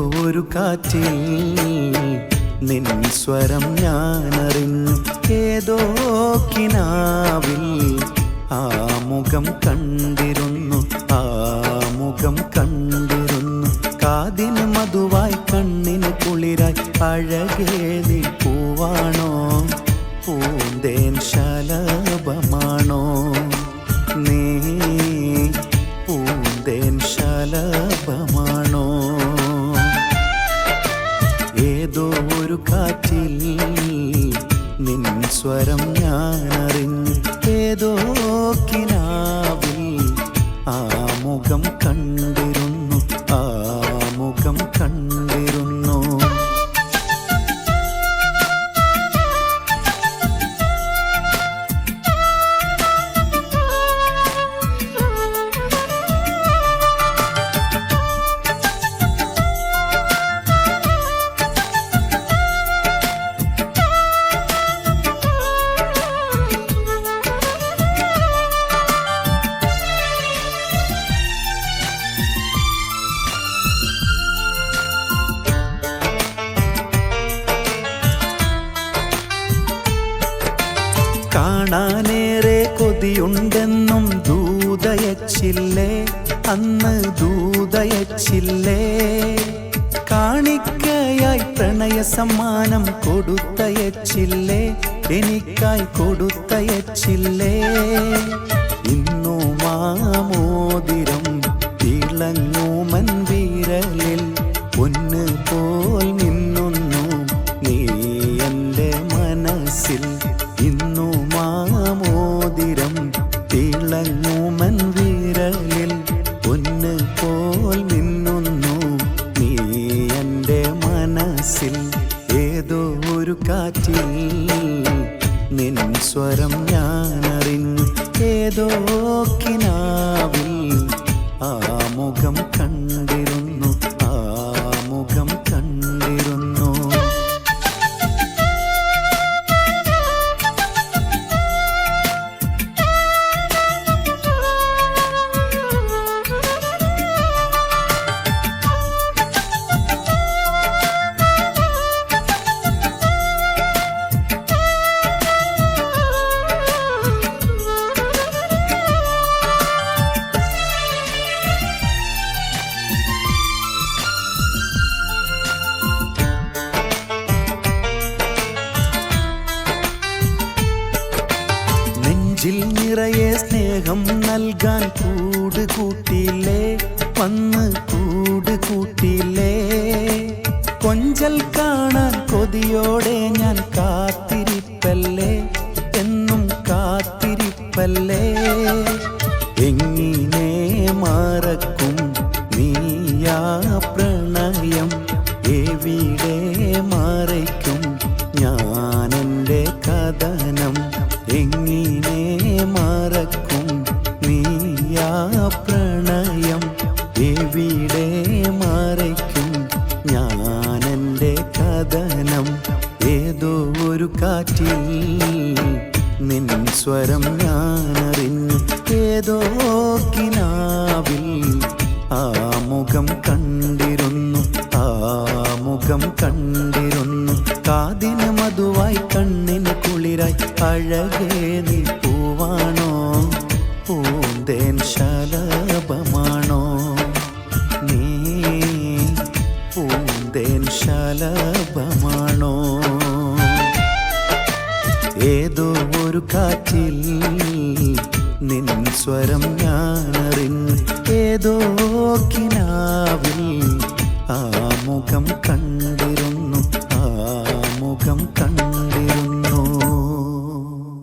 ഒരു കാറ്റിൽ നിൻ സ്വരം ഞാനറിഞ്ഞു. ഏതോ കിനാവിൽ ആ മുഖം കണ്ടിരുന്നു ആ മുഖം കണ്ടിരുന്നു. കാതിന് മധുവായി കണ്ണിന് കുളിരായി അഴകേതി പൂവാണോ സ്വരം കാണാനേറെ കൊതിയുണ്ടെന്നും ദൂതയച്ചില്ലേ? അന്ന് ദൂതയച്ചില്ലേ? കാണിക്കയായി പ്രണയ സമ്മാനം കൊടുത്തയച്ചില്ലേ? എനിക്കായി കൊടുത്തയച്ചില്ലേ? സ്വരം ഞാനറിഞ്ഞു ഏതോ കിനാവിൽ ആ മുഖം കണ്ടിരുന്നു നിറയെ സ്നേഹം നൽകാൻ കൂട് കൂട്ടിയില്ലേ വന്ന് കൂട് കൂട്ടിയില്ലേ കൊഞ്ചൽ കാണാൻ കൊതിയോടെ ഞാൻ കാത്തിരിപ്പല്ലേ എന്നും കാത്തിരിപ്പല്ലേ. എങ്ങനെ മറക്കും നീയാ പ്രണയം എവിടെ മറയ്ക്കും ഒരു കാറ്റിൽ നിൻ സ്വരം ഞാനറിഞ്ഞു ഏതോ കിനാവിൽ ആ മുഖം കണ്ടിരുന്നു ആ മുഖം കണ്ടിരുന്നു. കാതിന് മധുവായി കണ്ണിന് കുളിരായി അഴകേ നീ പൂവാണോ ഒരു കാറ്റിൽ നിൻ സ്വരം ഞാനറിഞ്ഞ് ഏതോ കിനാവിൽ